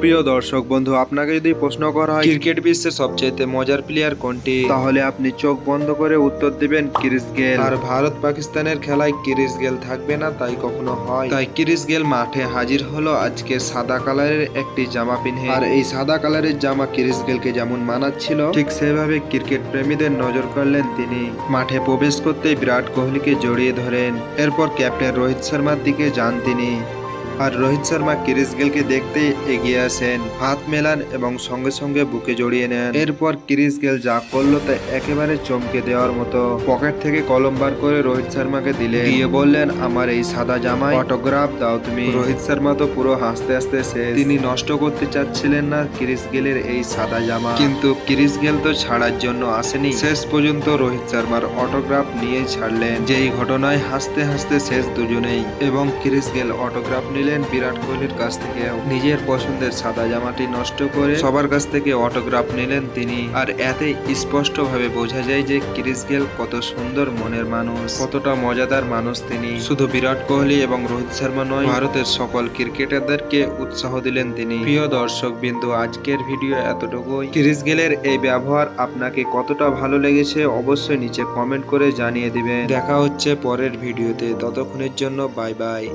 প্রিয় দর্শক বন্ধু আপনাকে যদি প্রশ্ন করা হয় ক্রিকেট বিশ্বের সবচেয়ে মজার প্লেয়ার কোনটি? তাহলে আপনি চোখ বন্ধ করে উত্তর দিবেন ক্রিস গেল। আর ভারত পাকিস্তানের খেলায় ক্রিস গেল থাকবে না তাই কখনো হয়। তাই ক্রিস গেল মাঠে হাজির হলো আজকে সাদা কালারের একটি জামা পিনে আর এই সাদা কালারের জামা ক্রিস গেলকে যেমন মানাচ্ছিল ঠিক সেভাবে ক্রিকেট প্রেমীদের নজর কাড়লেন তিনি। মাঠে প্রবেশ করতেই বিরাট কোহলিকে জড়িয়ে ধরেন। এরপর ক্যাপ্টেন রোহিত শর্মার দিকে যান তিনি। আর রোহিত শর্মা ক্রিস গেলকে দেখতে এগিয়ে আসেন। হাত মেলান এবং সঙ্গে সঙ্গে বুকে জড়িয়ে নেন। এরপর ক্রিস গেল যা করল তা একেবারে চমকে দেওয়ার মতো। পকেট থেকে কলম বার করে রোহিত শর্মাকে দিলে দিয়ে বললেন, আমার এই সাদা জামায় অটোগ্রাফ দাও তুমি। রোহিত শর্মা তো পুরো হাসতে হাসতে শেষ। তিনি নষ্ট করতে চাচ্ছিলেন না ক্রিস গেলের এই সাদা জামা। কিন্তু ক্রিস গেল তো ছাড়ার জন্য আসেনি। শেষ পর্যন্ত রোহিত শর্মার অটোগ্রাফ নিয়ে ছাড়লেন। যেই ঘটনায় হাসতে হাসতে শেষ দুজনেই। এবং ক্রিস গেল অটোগ্রাফ নিলেন বিরাট কোহলির কাছ থেকে নিজের পছন্দের সাদা জামাটি নষ্ট করে সবার কাছ থেকে অটোগ্রাফ নিলেন তিনি। আর এতে স্পষ্ট ভাবে বোঝা যায় যে ক্রিস গেল কত সুন্দর মনের মানুষ, কতটা মজাদার মানুষ তিনি। শুধু বিরাট কোহলি এবং রোহিত শর্মা নয়, ভারতের সকল ক্রিকেটারদেরকে উৎসাহ দিলেন তিনি। প্রিয় দর্শক বিন্দু, আজকের ভিডিও এতটুকুই। ক্রিস গেলের এই ব্যবহার আপনাকে কতটা ভালো লেগেছে অবশ্যই নিচে কমেন্ট করে জানিয়ে দিবেন। দেখা হচ্ছে পরের ভিডিওতে। ততক্ষণের জন্য বাই বাই।